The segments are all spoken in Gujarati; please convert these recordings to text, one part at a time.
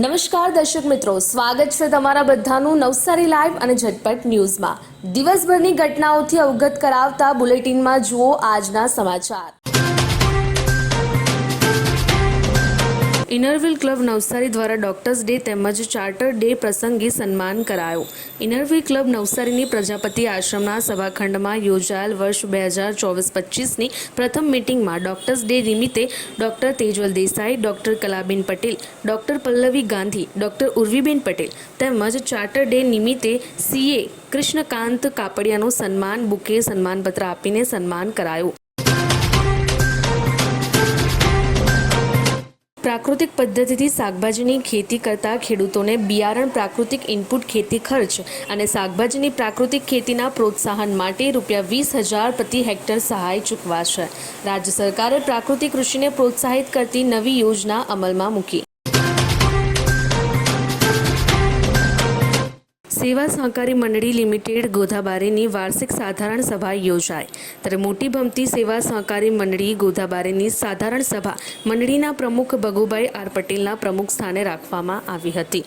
નમસ્કાર દર્શક મિત્રો, સ્વાગત છે તમારા બધાનું નવસારી લાઈવ અને ઝટપટ ન્યૂઝમાં. દિવસભરની ઘટનાઓથી અવગત કરાવતા બુલેટિનમાં જુઓ આજના સમાચાર. ઇનરવિલ ક્લબ નવસારી દ્વારા ડોક્ટર્સ ડે તેમજ ચાર્ટર ડે પ્રસંગે સન્માન કરાયો. ઇનરવિલ ક્લબ નવસારીની પ્રજાપતિ આશ્રમના સભાખંડમાં યોજાયેલ વર્ષ બે હજાર ચોવીસ પચીસની પ્રથમ મિટિંગમાં ડોક્ટર્સ ડે નિમિત્તે doctor Tejval Desai, doctor Kalaben Patel, doctor Pallavi Gandhi, doctor Urviben Patel તેમજ ચાર્ટર ડે નિમિત્તે સીએ કૃષ્ણકાંત કાપડિયાનું સન્માન, બુકે સન્માનપત્ર આપીને સન્માન કરાયું. પ્રાકૃતિક પદ્ધતિથી શાકભાજીની ખેતી કરતા ખેડૂતોને બિયારણ પ્રાકૃતિક ઇનપુટ ખેતી ખર્ચ અને શાકભાજીની પ્રાકૃતિક ખેતીના પ્રોત્સાહન માટે રૂપિયા વીસ હજાર પ્રતિ હેક્ટર સહાય ચૂકવાશે. રાજ્ય સરકારે પ્રાકૃતિક કૃષિને પ્રોત્સાહિત કરતી નવી યોજના અમલમાં મૂકી. સેવા સહકારી મંડળી લિમિટેડ ગોધાબારીની વાર્ષિક સાધારણ સભા યોજાય ત્યારે મોટી ભમતી સેવા સહકારી મંડળી ગોધાબારીની સાધારણ સભા મંડળીના પ્રમુખ ભગુભાઈ આર પટેલના પ્રમુખ સ્થાને રાખવામાં આવી હતી.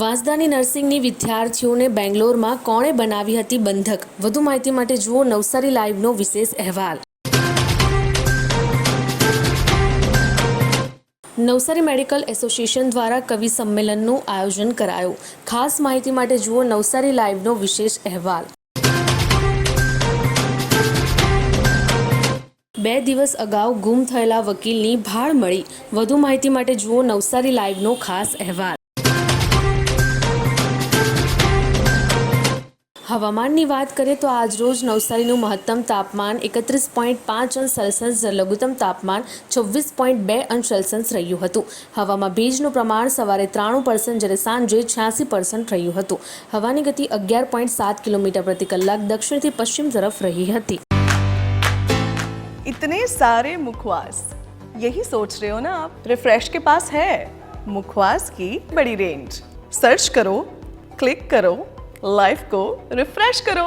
વાંસદાની નર્સિંગની વિદ્યાર્થીઓને બેંગ્લોરમાં કોણે બનાવી હતી બંધક? વધુ માહિતી માટે જુઓ નવસારી લાઈવનો વિશેષ અહેવાલ. નવસારી મેડિકલ એસોસિએશન દ્વારા કવિ સંમેલનનું આયોજન કરાયું. ખાસ માહિતી માટે જુઓ નવસારી લાઈવનો વિશેષ અહેવાલ. બે દિવસ અગાઉ ગુમ થયેલા વકીલની ભાળ મળી. વધુ માહિતી માટે જુઓ નવસારી લાઈવનો ખાસ અહેવાલ. હવામાનની વાત કરીએ તો આજરોજ નવસારીનું મહત્તમ તાપમાન એકત્રીસ પોઈન્ટ પાંચ અંશ સેલ્સિયસ જ્યારે લઘુત્તમ તાપમાન છવ્વીસ પોઈન્ટ બે અંશ સેલ્સિયસ રહ્યું હતું હવામાં ભેજનું પ્રમાણ સવારે ત્રાણું પર્સન્ટ જ્યારે સાંજે છ્યાસી પર્સન્ટ રહ્યું હતું હવાની ગતિ અગિયાર પોઈન્ટ સાત કિલોમીટર પ્રતિ કલાક દક્ષિણથી પશ્ચિમ તરફ રહી હતી इतने सारे मुखवास यही सोच रहे हो ना आप रिफ्रेश के पास है मुखवास की बड़ी रेंज सर्च करो क्लिक करो લાઈફ કો રિફ્રેશ કરો